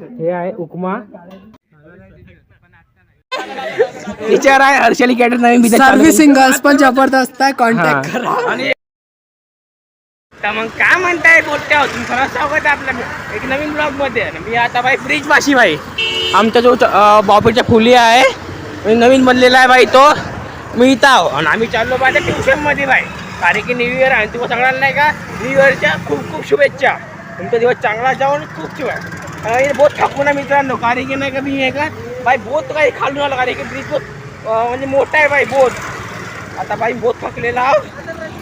हे आहे उपमा. विचार आहे हर्षली कॅटर नवीन. सर्व्हिसिंग गर्ल्स पण जबरदस्त आहे कॉन्टॅक्ट हा. करा. आणि तर मग काय म्हणताय गोट्या होतून खरं स्वागत आहे आपल्या एक नवीन ब्लॉगमध्ये आणि मी आता बाई ब्रिज पाशी बाई आमचा जो बॉपीच्या फुली आहे मी नवीन बनलेला आहे बाई तो. मी इथं आहो. आणि आम्ही चाललो पाहिजे ट्युशनमध्ये बाई कारण की न्यू इयर आहे तुम्हाला सांगणार नाही का न्यू इयरच्या खूप खूप शुभेच्छा. तुमचा दिवस चांगला जाऊन खूप शुभेच्छा आणि बहुत थकून आहे मित्रांनो कारण की नाही का मी हे का? बाई बोत काही खालून आलं कारण की ब्रिज म्हणजे मोठा आहे बाई बोत आता बाई बोत थकलेला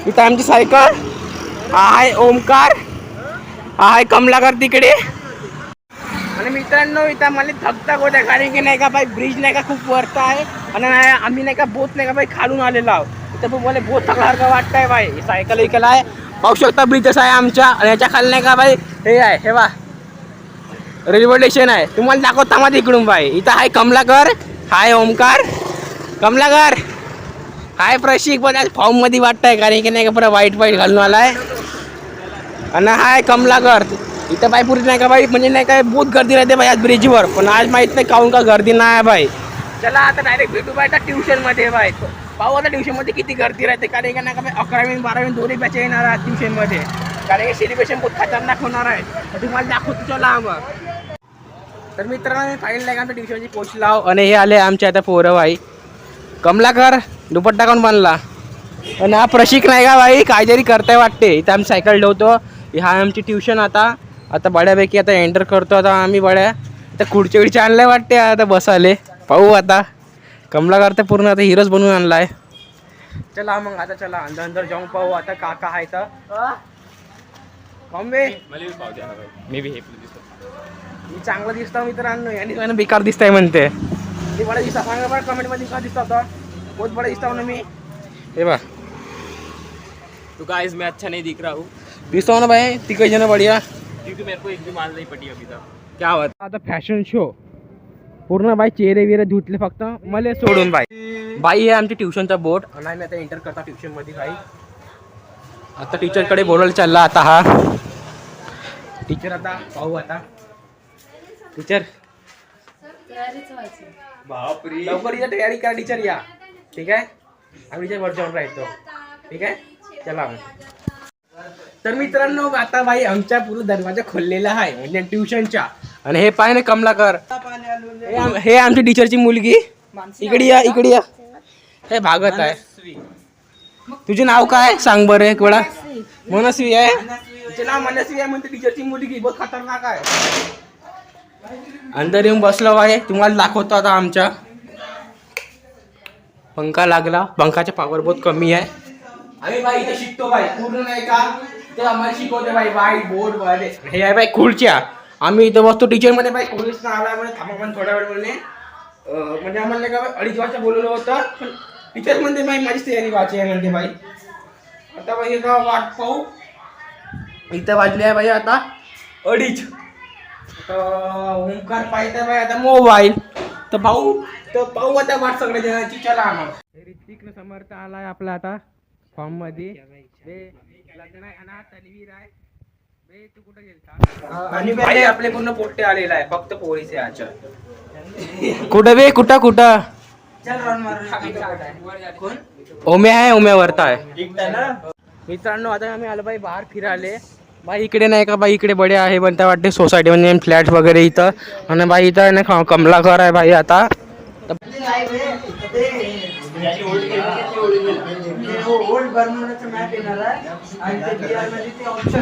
इथं आमची सायकल हा आहे ओमकार हा आहे कमलाकर तिकडे। आणि मित्रांनो इथं मला थकता होत आहे कारण की नाही का बाई ब्रिज नाही का खूप वरता आहे आणि नाही आम्ही नाही का बोत नाही का बाई खालून आलेलो आहोत। इथं पण मला बोत थकल्यासारखं वाटतंय बाई सायकल इकल आहे। पाहू शकता ब्रिजच आहे आमच्या आणि याच्या खाली नाही का बाई हे आहे हे वा रेल्वे स्टेशन आहे. तुम्हाला दाखवता मध्ये इकडून बाई. इथं आहे कमलाकर हाय ओमकार. कमलाकर हाय प्रशिक पण आज फॉर्ममध्ये वाटतंय कारण की नाही का पुरा वाईट वाईट घालून आलाय. आणि हाय कमलाकर. इथं बाई पुरी नाही का बाई? म्हणजे नाही काय बहुत गर्दी राहते बाई आज ब्रिजवर पण आज माहीत नाही काहून का गर्दी नाही आहे बाई. चला आता डायरेक्ट भेटू बाय ट्युशनमध्ये बाई. पाहू आता ट्युशनमध्ये किती गर्दी राहते. कारण की नाही का बाई अकरावी बारावी दोन्ही बॅच येणार आज ट्युशनमध्ये. कारण की सेलिब्रेशन खूप खतरनाक होणार आहे. तुम्हाला दाखवतो चला मग तर मित्रांनो मी फाईल नाही का आमच्या ट्युशनची पोचला आणि हे आले आमच्या आता पोरं भाई कमलाकर दुपट्टा कोण बनला? आणि हा प्रशिक नाही का बाई? काहीतरी करताय वाटते. इथं आम्ही सायकल ठेवतो. हा आमची ट्युशन आता. आता बड्यापैकी आता एंटर करतो आता आम्ही बड्या आता खुर्ची विडची आणलाय वाटते. आता बसाले पाहू आता. कमलाकर तर पूर्ण आता हिरोच बनवून आणलाय. चला मग आता चला. अंदर अंदर जाऊन पाहू. आता काका आहे तर. बॉम्बे मे बी हे. मी चांगलं दिसतो मित्रांनो यांनी मला बेकार दिसताय म्हणते. ते बडा दिसता. सांगा बरं कमेंटमध्ये का दिसता होता? बहुत बडा दिसता ना मी. हे बा तो गाइस मैं अच्छा नहीं दिख रहा हूँ. दिसतो ना बाई तिकडे जण बढिया. क्योंकि मेरे को एक भी माल नहीं पटी अभी तक. क्या होत आता फॅशन शो पूर्ण बाई चेहरे बिरे धुतले फक्त. मला सोडून बाई बाई आहे आमची ट्युशनचा बोर्ड आणि आम्ही आता एंटर करता ट्युशनमध्ये बाई आता टीचरकडे बोलायला चालला आता हा. टीचर आता पाहू आता. टीचर बापरे. लवकर या तयारी करा टीचर या. ठीक आहे? आम्ही टीचर वर जाऊन राहतो. ठीक आहे? चला. मग तर मित्रांनो आता बाई आमच्या पूर्ण दरवाजा खोललेला आहे म्हणजे ट्युशनच्या आणि हे पाय ना कमलाकर. हे आम- हे आमची टीचरची मुलगी. इकडे या इकडे या. हे भागत आहे. तुझे नाव काय? सांग बरं एक वेळा. मनस्वी. आहे. नाव मनस्वी आहे म्हणते टीचरची मुलगी बहुत खतरनाक आहे. अंदर येऊन बसलो आहे. तुम्हाला दाखवतो आता आमच्या. पंखा लागला. पंखाचा पावर बहुत कमी आहे. आम्ही बाई इथे शिकतो बाई पूर्ण नाही का? ते आम्हाला शिकवते बाई बाई बोर्ड हे आहे बाई खुर्च्या. आम्ही इथं बसतो टीचरमध्ये. बाई पोलीस आला म्हणजे थांबा पण थोड्या वेळ म्हणले अं, म्हणजे आम्हाला नाही का बाई अडीच वाजता बोलवलं होतं. पण टीचर म्हणते बाई माझीच तयारी वाची आहे. म्हणते बाई आता बाई का वाट पाहू. इथं वाजले आहे बाई आता. अडीच. ओंकार पाहिजे बाई आता मोबाईल. तर पाहू तर पाहू आता वाट सगळ्या जणांची चला मग. ऋतिक समर्थ आलाय आपला आता फॉर्ममध्ये. लग्न आहे तन्वीर आहे. बे, तू कुठं गेलता? आणि आपले पूर्ण पोट्टे आलेला आहे फक्त पोरीचे आच्या कुठं बे? कुठं कुठं? कोण? ओम्या आहे ओम्या वरता आहे. मित्रांनो आता आम्ही आलो बाई बाहेर फिराले बाई इकडे नाही का बाई इकडे बडे आहे म्हणता वाटते सोसायटी म्हणजे फ्लॅट वगैरे इथं. आणि बाई इथं आहे ना क- कमलाकर आहे बाई आता.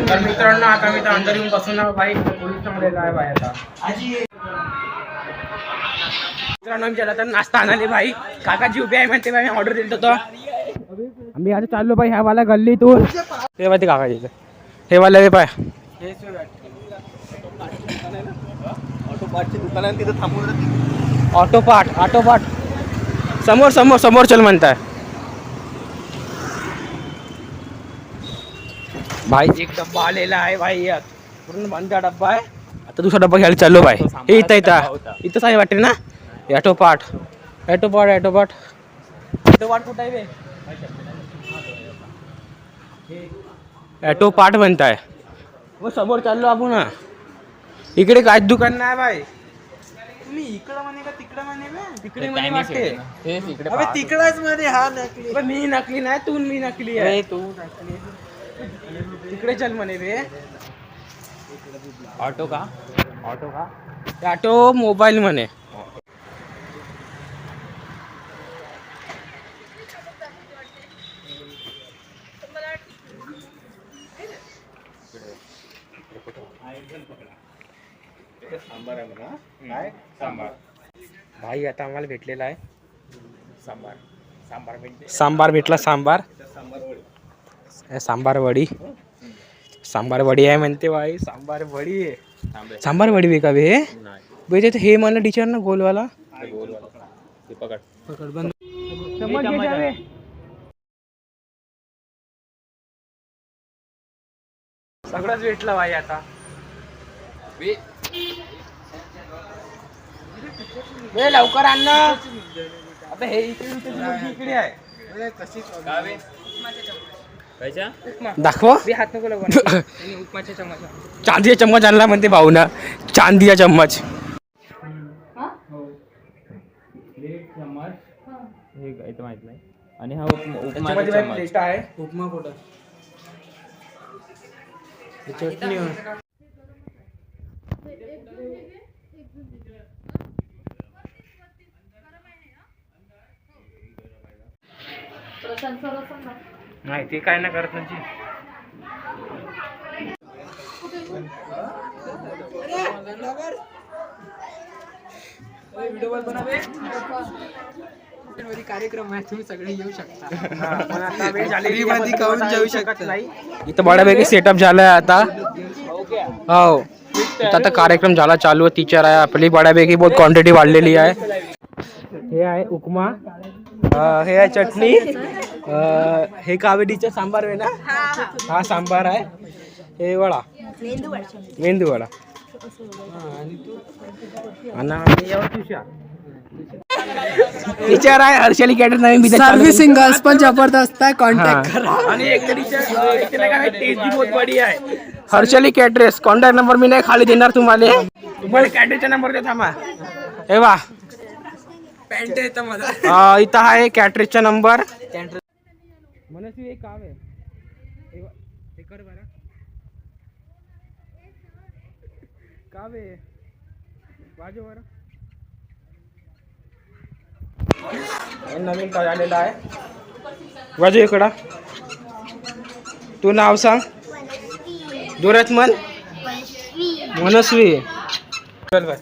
तर मित्रांनो आता मी तर अंदर येऊन बसून बाई पोलीस थांबलेला आहे बाई आता. मित्रांनो आमच्या आता नाश्ता आणाले भाई. काकाची उभी आहे म्हणते बाई ऑर्डर दिलं होतं आम्ही आता चाललो बाई ह्या वाला गल्लीतून. ते पाय ते इथं. हे वाला हे पाय. ऑटो पार्ट ऑटो पार्ट समोर समोर समोर चल म्हणताय. भाई एक डब्बा आलेला आहे भाई यात. पूर्ण बंद डब्बा आहे. आता दुसरा डब्बा घ्यायला चाललो भाई. हे इथं इथं. इथंच आहे वाटते ना? Auto part auto part auto part auto part कुठं आहे बे? ॲटो पार्ट म्हणताय मग समोर चाललो आपण. ना इकडे काय दुकान नाही बाई. तुम्ही इकडं म्हणे का तिकडं म्हणे बे? तिकडे म्हणे वाटते. तेच इकडे अबे तिकडंच म्हणे हा नकली. अबे, मी नकली नाही तू मी नकली आहे. तू तिकडे चल म्हणे बे. ऑटो का? ऑटो का? ऑटो मोबाईल म्हणे. भाई आता आम्हाला भेटलेला आहे. सांबार. सांबार भेटते सांबार भेटला सांबार. हे सांबार वडी. सांबार वडी आहे म्हणते बाई सांबार वडी. आहे सांबार वडी बे का बे? नाही. बे ते हे मला टीचर ना गोलवाला. ते गोल वाला. ते पकड. पकड बंद. सगळंच भेटलं भाई आता. लवकर आण ना. आता हे इकडे इकडे मुलगी इकडे आहे. दाखव. चांदीचा चम्मच आणला म्हणते भाऊ ना चांदीचा चम्मच. हे. काय ते माहीत नाही. आणि हा उपमा उपमा कुठं? चटणी नाही ते काय ना करत म्हणजे कार्यक्रम आहे तुम्ही सगळे येऊ शकता. पण आता वेळ झाली. Free मध्ये खाऊन जाऊ शकता. नाही इथं बऱ्यापैकी सेटअप झालाय आता. हो इथं आता कार्यक्रम झाला चालू आहे. टीचर आहे. आपली बऱ्यापैकी बहुत क्वांटिटी वाढलेली आहे. हे आहे उपमा. अं, हे आहे चटणी. अं, हे कावेडीचा सांबार आहे ना? हा सांबार आहे. हे वडा. मेंदू वडा आणि आम्ही यावर तुषार टीचर आहे हर्षली कॅटर नवीन business चालू सर्व्हिस सिंगर्स पण जबरदस्त आहे कॉन्टॅक्ट हा. आणि एक टेस्ट बहुत बडी आहे. हर्षली कॅटरेस कॉन्टॅक्ट नंबर मी नाही खाली देणार तुम्हाला. तुम्हाला कॅटरेसचा नंबर दे थांबा. हे वा पॅन्ट येतं मला इथं आहे कॅटरेसचा नंबर मनस्वी एक काम आहे. हे वा- कर बरं. काम आहे. वाजव बरं. नवीन काय आलेलं आहे. वाजू इकडं. तू नाव सांग. जोरात म्हण मनस्वी. चल बाय.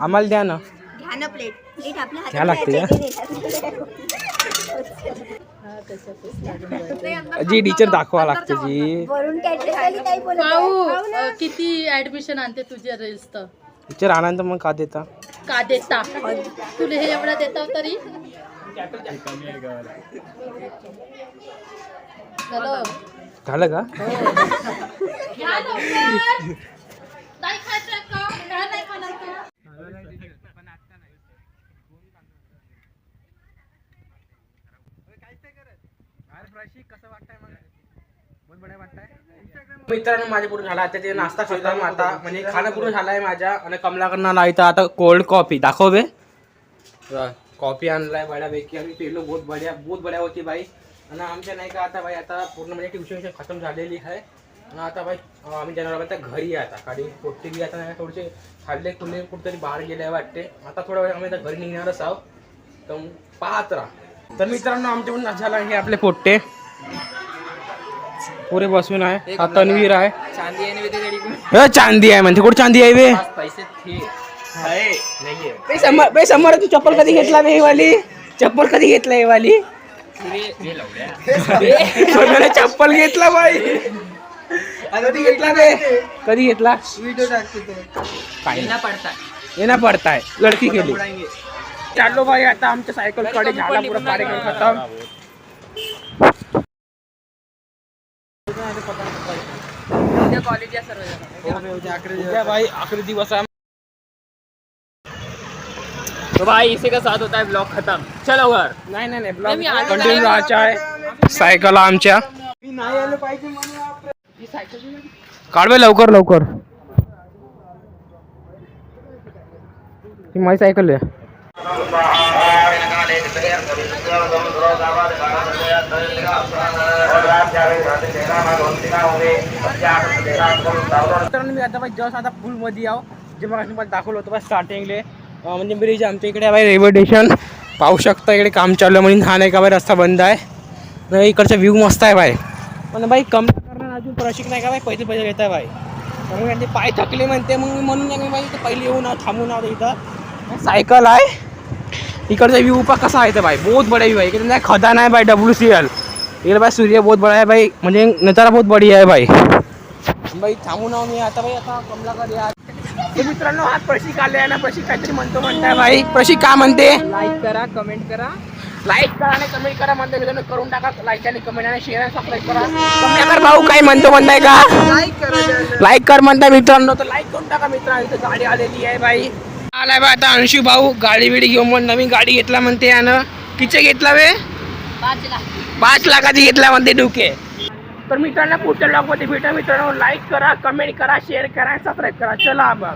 आम्हाला द्या ना. घ्या लागते जी टीचर दाखवा लागते जी. अ, किती ऍडमिशन आणते तुझ्या रील्स तर टीचर आनंद मग का देता? का देता? तुला हे एवढा देता तरी? हॅलो झालं का नाही खायचं का का नाही खाणार का मित्रांनो माझ्या पूर्ण झाला आता ते नाश्ता करता आता. म्हणजे खाणं पूर्ण झालाय माझ्या? आणि कमलाकडनं आला इथं आता कोल्ड कॉफी दाखव बे. कॉफी आणलाय बड्यापैकी आम्ही पेलो बहुत बढ्या बहुत बढ्या होती बाई. आणि आमच्या नाही का आता बाई आता पूर्ण म्हणजे ट्युशन खतम झालेली आहे. आणि आता बाई आम्ही जाणार आता घरी आहे आता. कारण पोट्टी बी आता नाही थोडेसे खाल्ले खुले कुठेतरी बाहेर गेले वाटते. आता थोड्या वेळ आम्ही आता घरी निघणारच आहोत. तर मग पाहत राहा. तर मित्रांनो आमच्याकडून झाला हे आपले पोट्टे. पुरे बसून आहे. हा तन्वीर आहे. चांदी? हे आहे म्हणते. कुठे चांदी आहे बे? बे समोर बे समोर तू चप्पल कधी घेतला बे ही वाली? चप्पल कधी घेतला ही वाली? चप्पल घेतला बाई. कधी घेतला बे. कधी घेतला? येना पडताय. लडकी केली चाललो भाई आता आमच्या सायकलकडे झाला पुरा कार्यक्रम खतम. उद्या भाई आखरी दिवस. आहे तो भाई इसी का साथ होता है ब्लॉग खत्म. चलो घर नाही नाही नाही ब्लॉग कंटिन्यू. राहायचा आहे. सायकल आमच्या. मी नाही आलं पाहिजे म्हणून आपण- काढवे लवकर लवकर. ही माझी सायकल आहे. मी आता जस्ट आता पूलमध्ये आहो. जे मग मला दाखवलं होतं स्टार्टिंगले म्हणजे ब्रिज आमच्या इकडे आहे रेल्वे स्टेशन पाहू शकता इकडे काम चालू आहे म्हणून हा नाही का बाई रस्ता बंद आहे. नाही इकडचा व्ह्यू मस्त आहे बाई. पण बाई कम करणार अजून प्रशिक नाही का बाई पैसे पैसे घेत आहे बाई त्यामुळे पाय थकले म्हणते मग मी म्हणून नाही बाई पहिले येऊन आहो, थांबून आहोत इथं. सायकल आहे. इकडचा व्ह्यू पा कसा आहे तर बाई बहुत बड़ा व्यू आहे. इकडे खदा नाही बाय डब्ल्यू सी एल इकडे भाई सूर्य बहुत बड़ा है भाई म्हणजे नजारा बहुत बढ़िया आहे भाई। भाई थांबून आहो मी आता भाई आता कमलाकर या तर मित्रांनो हा प्रशिक आले आहे ना प्रशिक काहीतरी म्हणतो म्हणताय भाई. प्रशिक का म्हणते? लाईक करा कमेंट करा. लाईक करा आणि कमेंट करा म्हणते मित्रांनो करून टाका. लाईक आणि कमेंट आणि शेअर आणि सबस्क्राईब करा. कमलाकर भाऊ काय म्हणतो म्हणताय का? लाईक करा लाईक कर म्हणता मित्रांनो तर लाईक करून टाका मित्रांनो गाडी आलेली आहे बाई आलाय बा आता अंशू भाऊ गाडी बिडी घेऊन नवीन गाडी घेतला म्हणते यानं. किती घेतला वे बाजूला पाच लाखाची घेतला म्हणते डुके. तर मित्रांनो पुढच्या ब्लॉगमध्ये भेटा मित्रांनो लाईक करा कमेंट करा शेअर करा सबस्क्राईब करा. चला बघ